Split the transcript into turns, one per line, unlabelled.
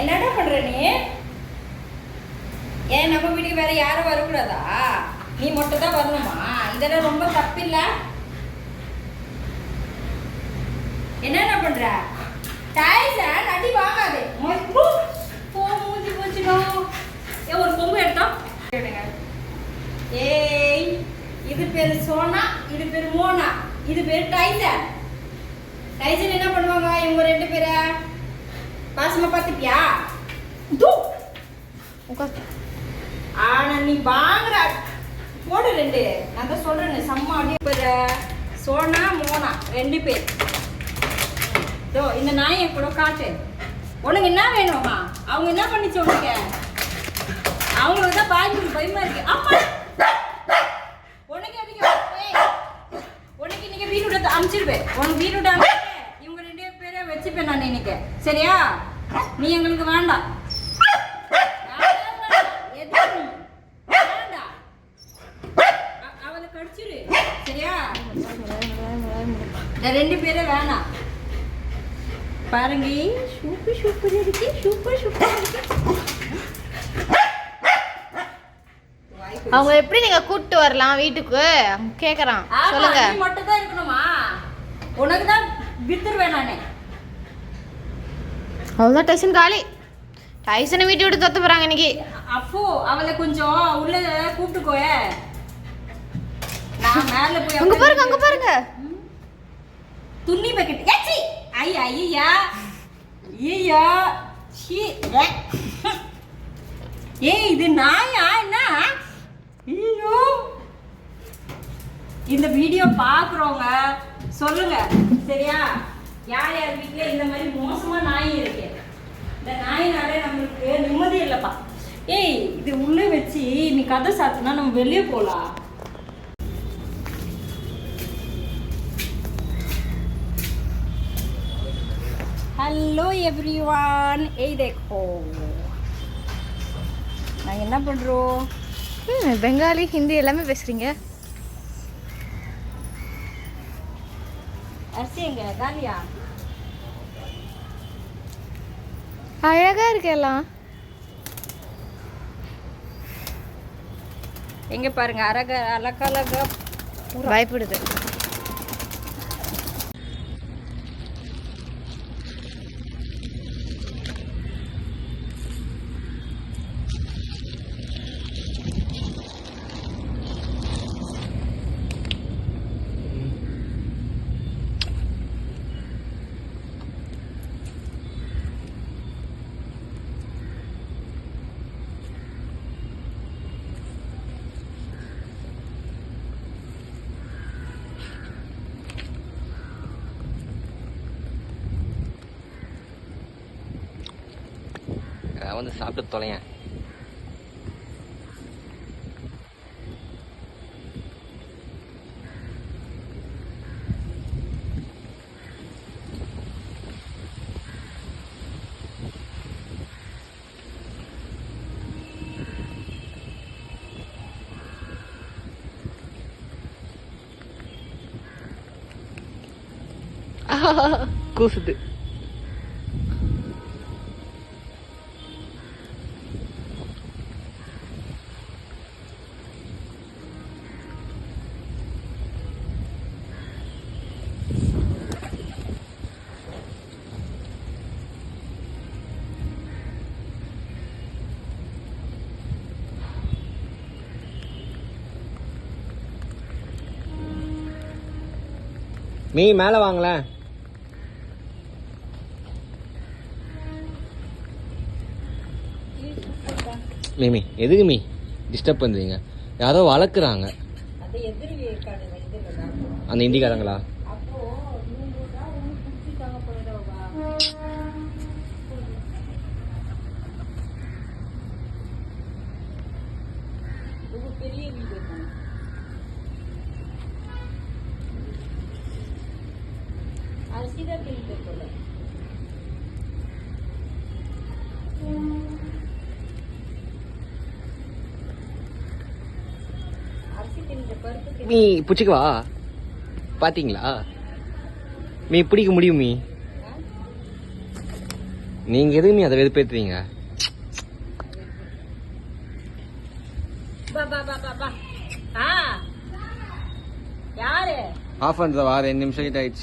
என்னடா பண்ற நீ? ஏன் நம்ம வீட்டுக்கு வேற யாரும் வரக்கூடாதா? நீ மட்டும் தான் வரணுமா இதெல்லாம் ரொம்ப தப்பில்ல? என்னென்ன பண்ற? டாய்ஸன் அடி வாங்காதே. போ மூஞ்சி போச்சுடும் ஏ ஒரு பொம்பு எடுத்தோம் ஏய் இது பேர் சோனா இது பேர் மோனா இது பேர் டைசர் டைசர் என்ன பண்ணுவாங்க இவங்க ரெண்டு பேரை? பாசமா பார்த்துப்பியா தூ.
உட்கார்
ஆனா நீ வாங்குற போடு ரெண்டு. நான் தான் சொல்றேன் செம்ம பேரு சோனா மோனா ரெண்டு பேர். இதோ இந்த நாயை கூட காட்டு. உனக்கு என்ன வேணுமா? அவங்க என்ன பண்ணிச்சு உனக்கு? அவங்களுக்கு தான் பாய்ஞ்சு பயமா இருக்கு. அம்மா! உனக்கு ஏய், உனக்கு இன்னைக்கு வீடு விட அனுப்பிச்சிருப்பேன் உனக்கு வீடு விட அனுப்பிச்சு இவங்க ரெண்டு பேரை வச்சுப்பேன் நான் இன்னைக்கு. சரியா? நீ எங்களுக்கு வேண்டாம். அவளை கடிச்சிரு. சரியா? ரெண்டு பேரும் வேணாம். பாருங்க. சூப்பர் சூப்பர் இருக்கு சூப்பர் சூப்பர் இருக்கு
அவங்க எப்படி நீங்க கூட்டு வரலாம் வீட்டுக்கு? கேக்குறான். சொல்லுங்க.
மட்டும் தான் இருக்கணுமா? உனக்கு தான் வித்துருவேன் நானே.
அவ்வளோதான் டைசன் காலி. டைசனை வீட்டு விட்டு தொத்த போறாங்க இன்னைக்கு.
அப்போ அவளை கொஞ்சம் உள்ள கூப்பிட்டுக்கோய நான் மேல போய்
அங்க பாருங்க அங்க பாருங்க.
துணி பக்கெட் ஏச்சி! ஐ ஐயா. ஐயா. ஏ. ஏய் இது நாயா? என்ன? ஐயோ. இந்த வீடியோ பார்க்குறவங்க சொல்லுங்க. சரியா? யார் யார் வீட்டில் இந்த மாதிரி மோசமா நாய் இருக்கு. இந்த நாயினால நம்மளுக்கு நிம்மதி இல்லைப்பா. ஏய் இது உள்ளே வச்சு நீ கதை சாத்துனா நம்ம வெளியே போகலாம் ஹலோ எவ்ரிவான் ஏய் தேக்கோ. நாங்கள் என்ன பண்ணுறோம்
ம், பெங்காலி ஹிந்தி எல்லாமே பேசுறீங்க.
அரிசி எங்க? காலியா?
அழகா இருக்கு எல்லாம்.
எங்க பாருங்க அரக அலக்கலக
பயப்படுது.
நான் வந்து சாப்பிட்டு தொலையேன். கூசுது. மீ மேலே வாங்களேன் மீமி எதுக்கு மீ? டிஸ்டர்ப் பண்ணுறீங்க யாரோ வளர்க்குறாங்க. அந்த இந்திக்காரங்களா?
பெரிய வீடு தான் அரிசி தான் தின்னுட்டு போல அரிசி தின்னுட்டு பருப்பு தின்னு
மீ பிடிச்சிக்கவா பார்த்தீங்களா மீ பிடிக்க முடியும் மீ. நீங்க எதுக்கு மீ அதை வெறுப்பேத்துறீங்க?
பா பா பா பா பா. ஆ. யாரு?
ஆஃப் பண்றதா ரெண்டு நிமிஷம் கிட்ட ஆயிடுச்சு.